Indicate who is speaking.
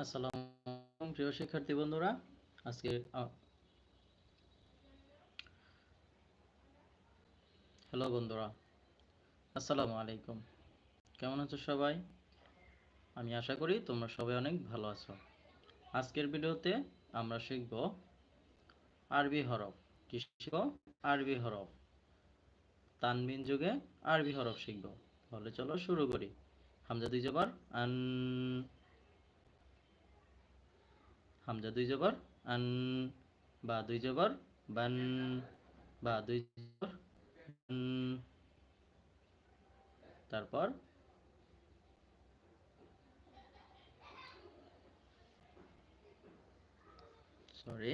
Speaker 1: আসসালাম প্রিয় শিক্ষার্থী বন্ধুরা, আজকে হ্যালো বন্ধুরা, আসসালামু আলাইকুম। কেমন আছো সবাই? আমি আশা করি তোমরা সবাই অনেক ভালো আছো। আজকের ভিডিওতে আমরা শিখব আরবি হরফ। কি শিখব? আরবি হরফ। তানবিন যুগে আরবি হরফ শিখব। তাহলে চলো শুরু করি। হামজা দুই জবর আন হামজা দুই জবর আন বা দুই জবর বান বা দুই জবর তারপর সরি